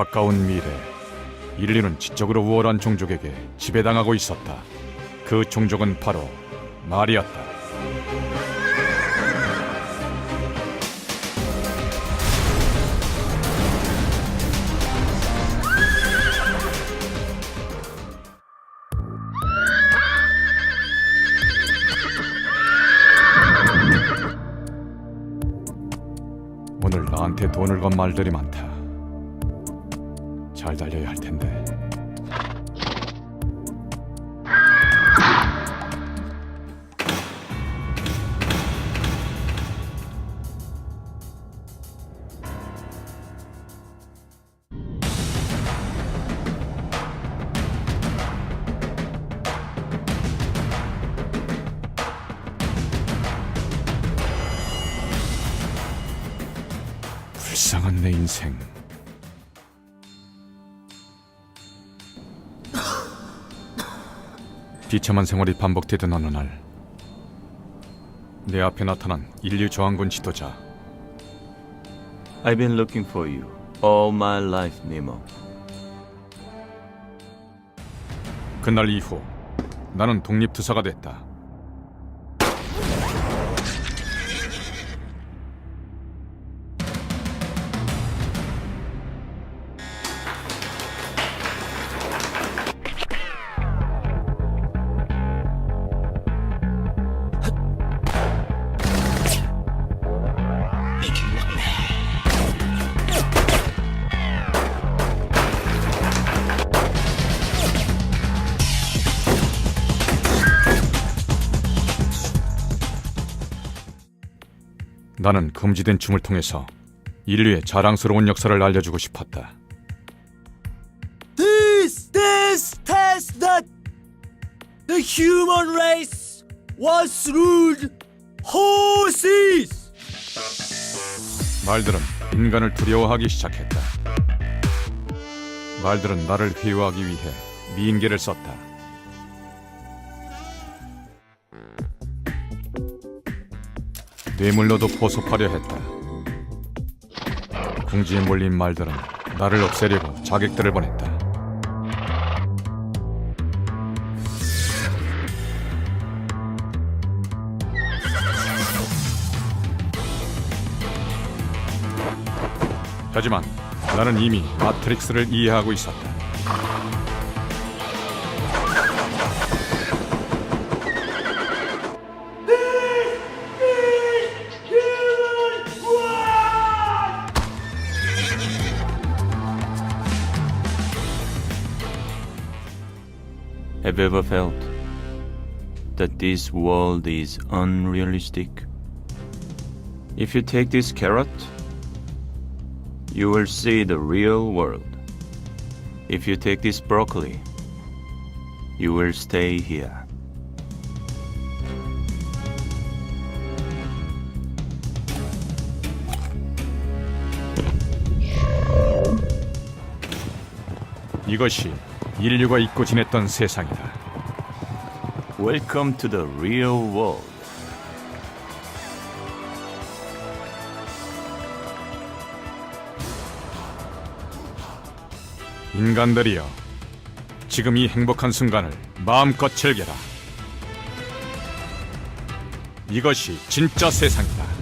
가까운 미래 인류는 지적으로 우월한 종족에게 지배당하고 있었다. 그 종족은 바로 말이었다. 오늘 나한테 돈을 건 말들이 많다. 잘 달려야 할 텐데. 불쌍한 내 인생. 비참한 생활이 반복되던 어느 날, 내 앞에 나타난 인류 저항군 지도자 I've been looking for you all my life, Nemo. 그날 이후 나는 독립투사가 됐다. 나는 금지된 춤을 통해서 인류의 자랑스러운 역사를 알려주고 싶었다. This, this test that the human race was ruled horses. 말들은 인간을 두려워하기 시작했다. 말들은 나를 회유하기 위해 미인계를 썼다. 뇌물로도 포섭하려 했다. 궁지에 몰린 말들은 나를 없애려고 자객들을 보냈다. 하지만 나는 이미 마트릭스를 이해하고 있었다. Have you ever felt that this world is unrealistic? If you take this carrot, you will see the real world. If you take this broccoli, you will stay here. 이것이 인류가 잊고 지냈던 세상이다. Welcome to the real world. 인간들이여, 지금 이 행복한 순간을 마음껏 즐겨라. 이것이 진짜 세상이다.